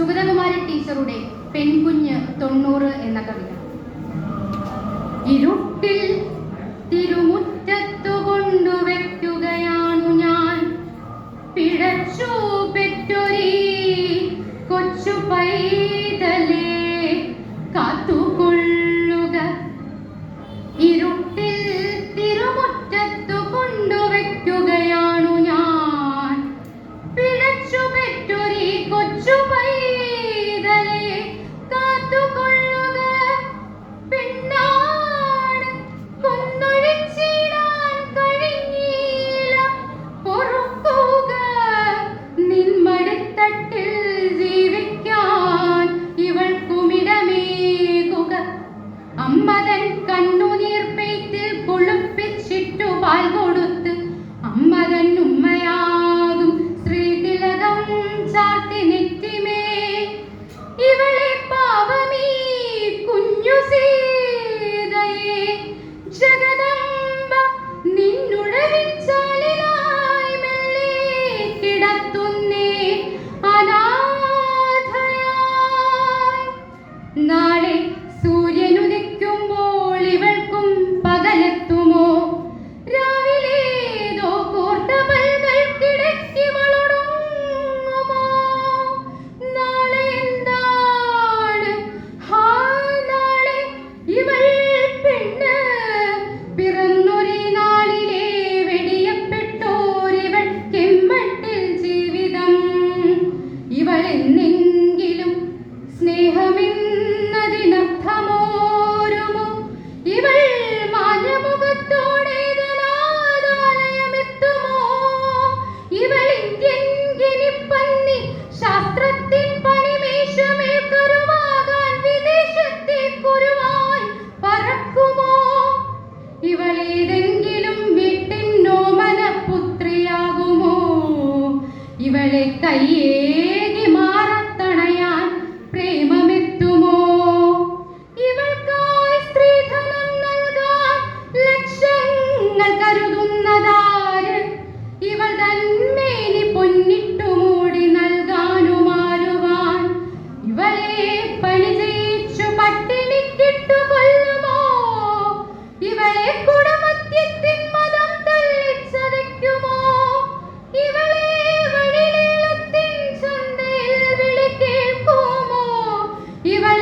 സുഗതകുമാരി ടീച്ചറുടെ പെൺകുഞ്ഞ് തൊണ്ണൂറ് എന്ന കവിത. ഇരുട്ടിൽ തിരുമുറ്റത്തു അമ്മതൻ കണ്ണുനീർ പെയ്ത്ത് കുളിപ്പിച്ചിട്ടു പാൽ കൊടുത്ത് അമ്മതൻ ഉമ്മയാകും ശ്രീതിലകം ചാട്ടി നെറ്റിമേ. ഇവളെ പാവമീ കുഞ്ഞു സീതയെ. ജഗദംബ നിന്നുഴവിൻ ചാലിലായി മെല്ലെ കിടത്തുന്നേ അനാഥയായി. നാളെ സൂര്യനുദിക്കുമ്പോൾ ഇവൾക്കും പകലെത്തുമോ? രാവിലേതോ കോർത്ത പൽകൾക്കിടയ്ക്കിവളൊടുങ്ങുമോ ഇവൾ ഇവളേതെങ്കിലും വീട്ടിൻ നോമന ഇവളെ കയ്യേകി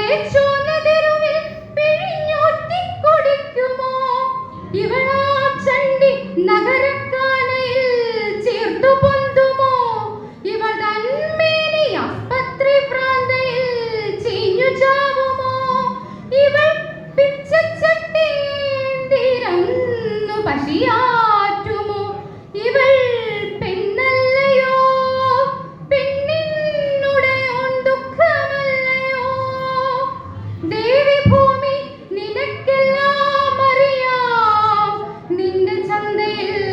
ഇവളെ குழந்தையில்